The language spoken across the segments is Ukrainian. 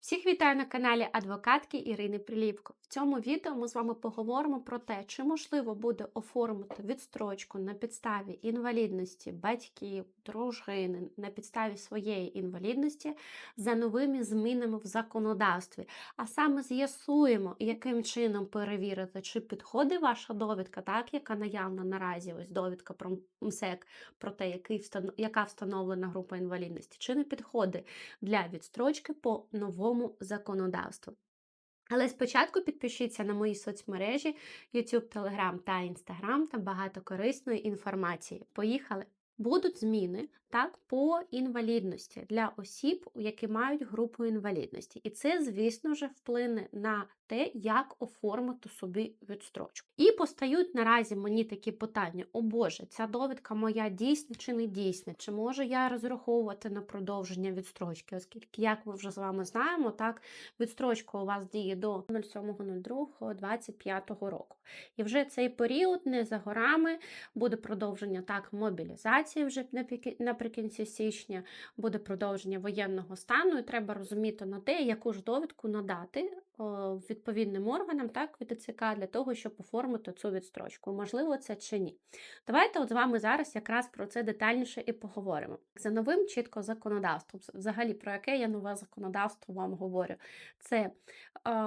Всіх вітаю на каналі адвокатки Ірини Приліпко. В цьому відео ми з вами поговоримо про те, чи можливо буде оформити відстрочку на підставі інвалідності батьків, дружини, на підставі своєї інвалідності за новими змінами в законодавстві. А саме з'ясуємо, яким чином перевірити, чи підходить ваша довідка, так яка наявна наразі, ось довідка про МСЕК, про те, який яка встановлена група інвалідності, чи не підходить для відстрочки по новому законодавству. Але спочатку підпишіться на мої соцмережі YouTube, Telegram та Instagram, там багато корисної інформації. Поїхали! Будуть зміни так по інвалідності для осіб, які мають групу інвалідності. І це, звісно ж, вплине на те, як оформити собі відстрочку. І постають наразі мені такі питання: о Боже, ця довідка моя дійсна чи не дійсна? Чи можу я розраховувати на продовження відстрочки? Оскільки, як ми вже з вами знаємо, так відстрочка у вас діє до 07.02.25 року. І вже цей період не за горами буде продовження так мобілізації вже наприкінці січня, буде продовження воєнного стану, і треба розуміти на те, яку ж довідку надати відповідним органам, так, від ТЦК, для того, щоб оформити цю відстрочку. Можливо, це чи ні. Давайте от з вами зараз якраз про це детальніше і поговоримо. За новим чітко законодавством, взагалі про яке я нове законодавство вам говорю, це е,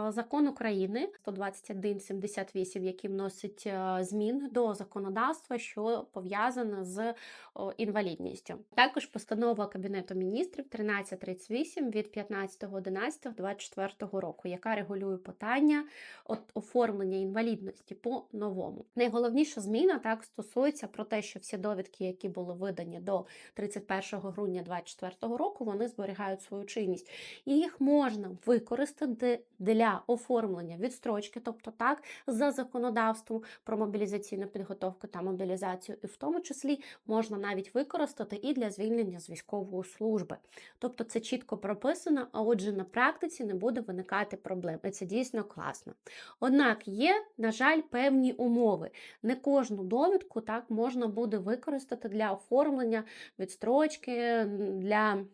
закон України 12178, який вносить е, зміни до законодавства, що пов'язане з інвалідністю. Також постанова Кабінету міністрів 1338 від 15.11.24 року, яка регулює питання от, оформлення інвалідності по новому. Найголовніша зміна так стосується про те, що всі довідки, які були видані до 31 грудня 2024 року, вони зберігають свою чинність, і їх можна використати для оформлення відстрочки, тобто так, за законодавством про мобілізаційну підготовку та мобілізацію, і в тому числі можна навіть використати і для звільнення з військової служби. Тобто це чітко прописано, а отже, на практиці не буде виникати проблем. І це дійсно класно. Однак є, на жаль, певні умови. Не кожну довідку так можна буде використати для оформлення відстрочки, для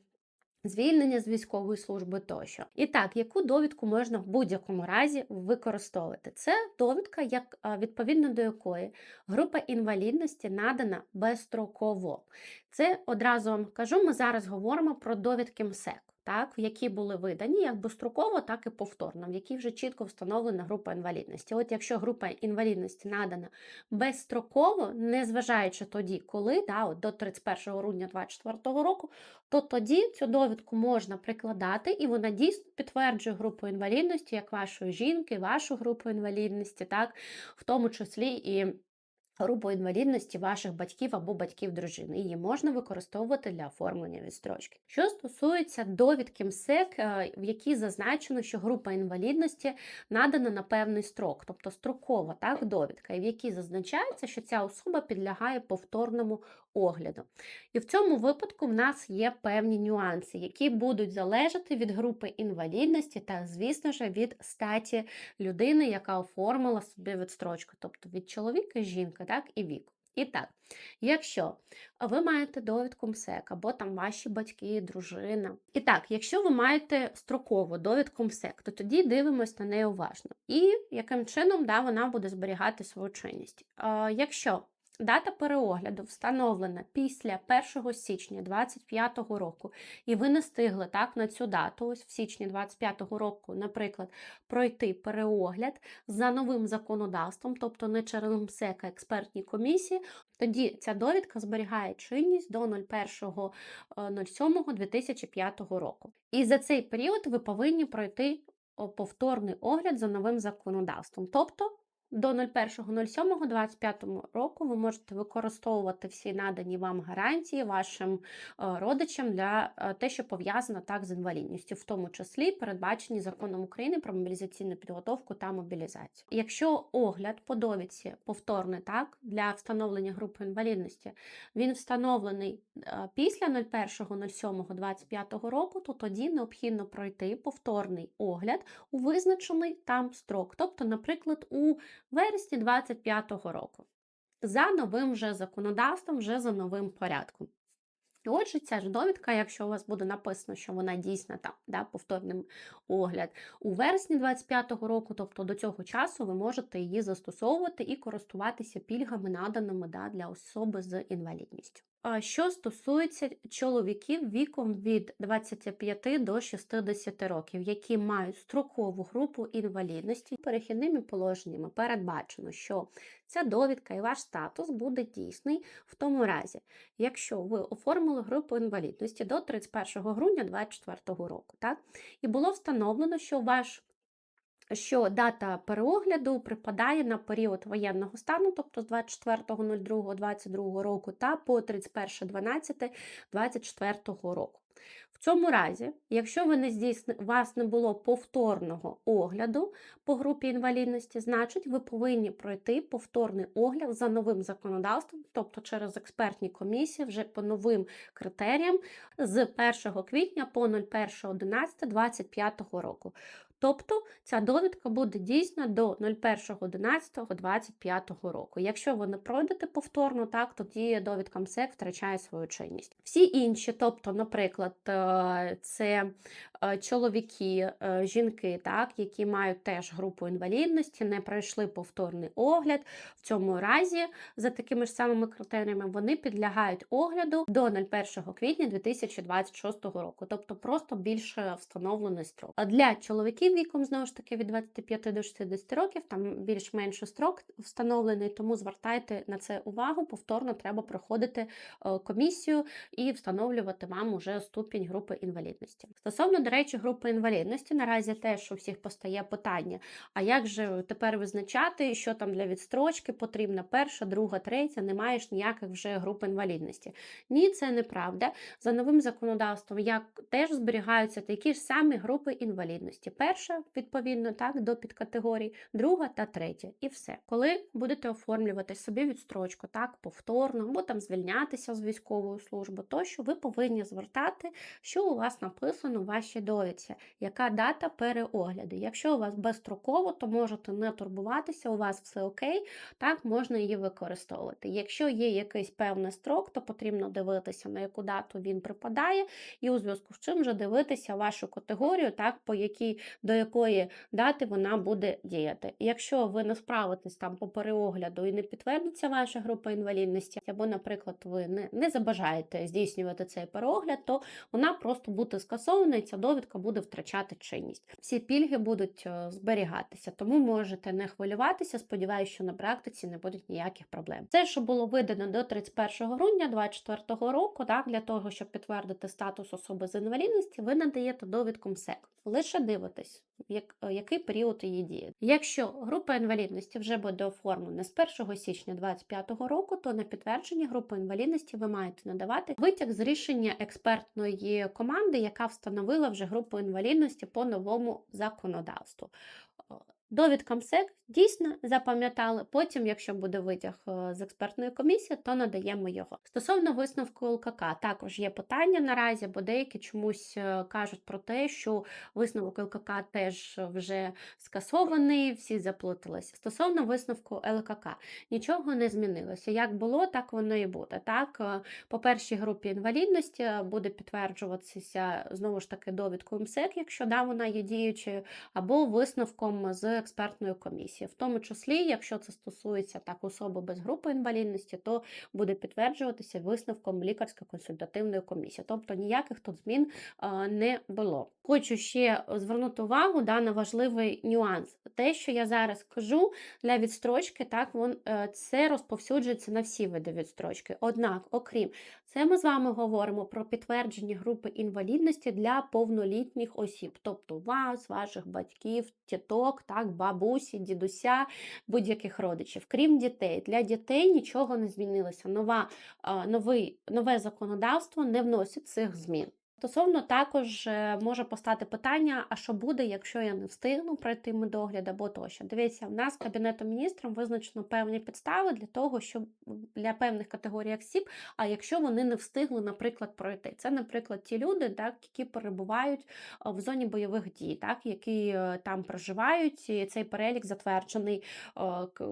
звільнення з військової служби тощо. І так, яку довідку можна в будь-якому разі використовувати? Це довідка, як відповідно до якої група інвалідності надана безстроково. Це одразу вам кажу, ми зараз говоримо про довідки МСЕК. Так, які були видані як безстроково, так і повторно, в якій вже чітко встановлена група інвалідності. От якщо група інвалідності надана безстроково, незважаючи тоді, коли да, от до 31 грудня 2024 року, то тоді цю довідку можна прикладати, і вона дійсно підтверджує групу інвалідності, як вашої жінки, вашу групу інвалідності, так, в тому числі і групу інвалідності ваших батьків або батьків дружини. Її можна використовувати для оформлення відстрочки. Що стосується довідки МСЕК, е, в якій зазначено, що група інвалідності надана на певний строк, тобто строкова так, довідка, і в якій зазначається, що ця особа підлягає повторному огляду. І в цьому випадку в нас є певні нюанси, які будуть залежати від групи інвалідності та, звісно ж, від статі людини, яка оформила собі відстрочку, тобто від чоловіка, жінки, так, і вік. І так, якщо ви маєте довідку МСЕК, або там ваші батьки, дружина. І так, якщо ви маєте строкову довідку МСЕК, то тоді дивимось на неї уважно. І яким чином да, вона буде зберігати свою чинність. Якщо Дата переогляду встановлена після 1 січня 2025 року, і ви не встигли так на цю дату, ось в січні 2025 року, наприклад, пройти переогляд за новим законодавством, тобто не через МСЕК, а експертні комісії, тоді ця довідка зберігає чинність до 01.07.2005 року. І за цей період ви повинні пройти повторний огляд за новим законодавством. Тобто до 01.07.25 року ви можете використовувати всі надані вам гарантії вашим е, родичам для е, те, що пов'язано так з інвалідністю, в тому числі передбачені законом України про мобілізаційну підготовку та мобілізацію. Якщо огляд по довідці повторний так для встановлення групи інвалідності, він встановлений е, після 01.07.25 року, то тоді необхідно пройти повторний огляд у визначений там строк, тобто, наприклад, у вересні 2025 року. За новим вже законодавством, вже за новим порядком. І Отже, ця ж довідка, якщо у вас буде написано, що вона дійсна там, да, повторний огляд у вересні 25-го року, тобто до цього часу ви можете її застосовувати і користуватися пільгами, наданими да, для особи з інвалідністю. Що стосується чоловіків віком від 25 до 60 років, які мають строкову групу інвалідності, перехідними положеннями передбачено, що ця довідка і ваш статус буде дійсний в тому разі, якщо ви оформили групу інвалідності до 31 грудня 2024 року, так? і було встановлено, що ваш що дата переогляду припадає на період воєнного стану, тобто з 24.02.22 року та по 31.12.24 року. В цьому разі, якщо ви не здійсни, у вас не було повторного огляду по групі інвалідності, значить ви повинні пройти повторний огляд за новим законодавством, тобто через експертні комісії, вже по новим критеріям з 1 квітня по 01.11.25 року. Тобто ця довідка буде дійсна до 01.11.25 року. Якщо ви не пройдете повторно, так тоді довідка МСЕК втрачає свою чинність. Всі інші, тобто, наприклад, е, це чоловіки, е, жінки, так, які мають теж групу інвалідності, не пройшли повторний огляд. В цьому разі, за такими ж самими критеріями, вони підлягають огляду до 01 квітня 2026 року, тобто просто більше встановлений строк. А для чоловіків віком знову ж таки від 25 до 60 років, там більш-менше строк встановлений, тому звертайте на це увагу. Повторно треба проходити е, комісію і встановлювати вам уже ступінь групи інвалідності. Стосовно, до речі, групи інвалідності, наразі теж у всіх постає питання: а як же тепер визначати, що там для відстрочки потрібна перша, друга, третя, не маєш ніяких вже груп інвалідності? Ні, це неправда. За новим законодавством як теж зберігаються такі ж самі групи інвалідності. Перша, відповідно, так, до підкатегорій, друга та третя. І все. Коли будете оформлювати собі відстрочку, так, повторно, або там звільнятися з військової служби, тощо ви повинні звертати, що у вас написано в вашій довідці, яка дата переогляду. Якщо у вас безстроково, то можете не турбуватися, у вас все окей, так, можна її використовувати. Якщо є якийсь певний строк, то потрібно дивитися, на яку дату він припадає, і у зв'язку з чим вже дивитися вашу категорію, так, по якій, до якої дати вона буде діяти. Якщо ви не справитесь там по переогляду і не підтвердиться ваша група інвалідності, або, наприклад, ви не, не забажаєте здійснювати цей переогляд, то вона просто буде скасована і ця довідка буде втрачати чинність. Всі пільги будуть е, зберігатися, тому можете не хвилюватися. Сподіваюся, що на практиці не будуть ніяких проблем. Це, що було видано до 31 грудня 2024 року, так, для того, щоб підтвердити статус особи з інвалідності, ви надаєте довідку МСЕК. Лише дивитесь, як, е, який період її дії. Якщо група інвалідності вже буде оформлена з 1 січня 2025 року, то на підтвердження групи інвалідності ви маєте надавати витяг з рішення експертної команди, яка встановила вже групу інвалідності по новому законодавству. Довідка МСЕК дійсно запам'ятали. Потім, якщо буде витяг е, з експертної комісії, то надаємо його. Стосовно висновку ЛКК, також є питання наразі, бо деякі чомусь е, кажуть про те, що висновок ЛКК теж вже скасований, всі заплуталися. Стосовно висновку ЛКК, нічого не змінилося. Як було, так воно і буде. Так, е, по першій групі інвалідності буде підтверджуватися знову ж таки довідкою МСЕК, якщо да, вона є діючою, або висновком з експертної комісії. В тому числі, якщо це стосується так особи без групи інвалідності, то буде підтверджуватися висновком лікарсько-консультативної комісії. Тобто ніяких тут змін не було. Хочу ще звернути увагу да, на важливий нюанс. Те, що я зараз кажу для відстрочки, так вон е, це розповсюджується на всі види відстрочки. Однак, окрім це, ми з вами говоримо про підтвердження групи інвалідності для повнолітніх осіб, тобто вас, ваших батьків, тіток, так, бабусі, дідуся, будь-яких родичів. Крім дітей, для дітей нічого не змінилося. Нова, новий, Нове законодавство не вносить цих змін. Стосовно також е, може постати питання: а що буде, якщо я не встигну пройти медогляд або тощо? Дивіться, в нас кабінетом міністром визначено певні підстави для того, щоб для певних категорій осіб, а якщо вони не встигли, наприклад, пройти. Це, наприклад, ті люди, так, які перебувають е, в зоні бойових дій, так, які е, там проживають, і цей перелік затверджений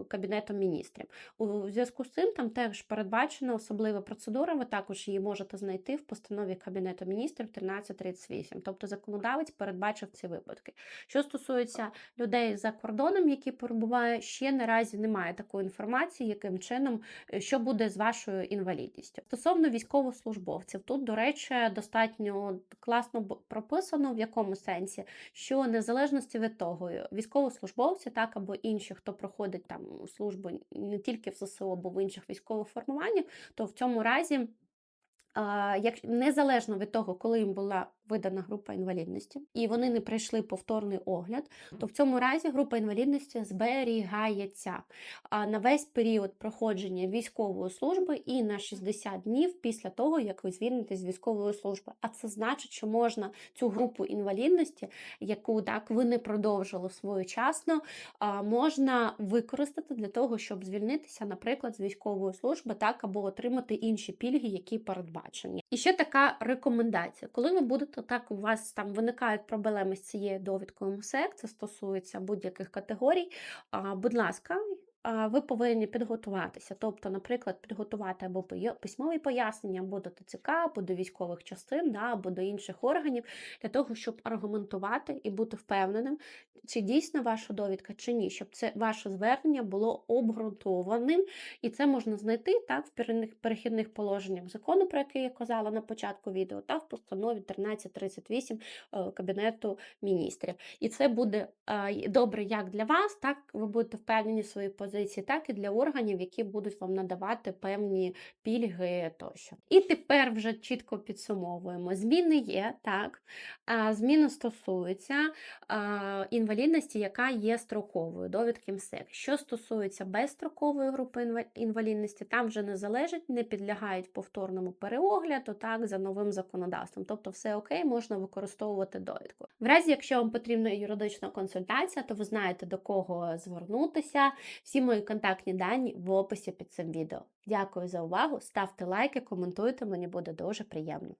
кабінетом міністрів. У зв'язку з цим там теж передбачена особлива процедура. Ви також її можете знайти в постанові Кабінету міністрів 1338. Тобто законодавець передбачив ці випадки. Що стосується людей за кордоном, які перебувають, ще наразі немає такої інформації, яким чином е, що буде з вашою інвалідністю. Стосовно військовослужбовців, тут, до речі, достатньо класно прописано в якому сенсі, що незалежності від того, військовослужбовці, так або інші, хто проходить там службу не тільки в ЗСУ, або в інших військових формуваннях, то в цьому разі. Як незалежно від того, коли їм була видана група інвалідності, і вони не пройшли повторний огляд, то в цьому разі група інвалідності зберігається на весь період проходження військової служби і на 60 днів після того, як ви звільнитесь з військової служби. А це значить, що можна цю групу інвалідності, яку так ви не продовжили своєчасно, можна використати для того, щоб звільнитися, наприклад, з військової служби, так або отримати інші пільги, які передбачені. І ще така рекомендація: коли ви будете так, у вас там виникають проблеми з цією довідкою МСЕК, це стосується будь-яких категорій. Будь ласка. Ви повинні підготуватися, тобто, наприклад, підготувати або письмові пояснення, або до ТЦК, або до військових частин, да, або до інших органів, для того, щоб аргументувати і бути впевненим, чи дійсна ваша довідка, чи ні, щоб це ваше звернення було обґрунтованим, і це можна знайти так в перехідних- положеннях закону, про який я казала на початку відео, та в постанові 1338 е, Кабінету міністрів. І це буде добре як для вас, так ви будете впевнені в своїй позиції, так і для органів, які будуть вам надавати певні пільги тощо. І тепер вже чітко підсумовуємо. Зміни є, так. Зміни стосуються інвалідності, яка є строковою, довідки МСЕК. Що стосується безстрокової групи інвалідності, там вже не залежить, не підлягають повторному переогляду, так, за новим законодавством. Тобто все окей, можна використовувати довідку. В разі, якщо вам потрібна юридична консультація, то ви знаєте до кого звернутися. Всі мої контактні дані в описі під цим відео. Дякую за увагу. Ставте лайки, коментуйте, мені буде дуже приємно.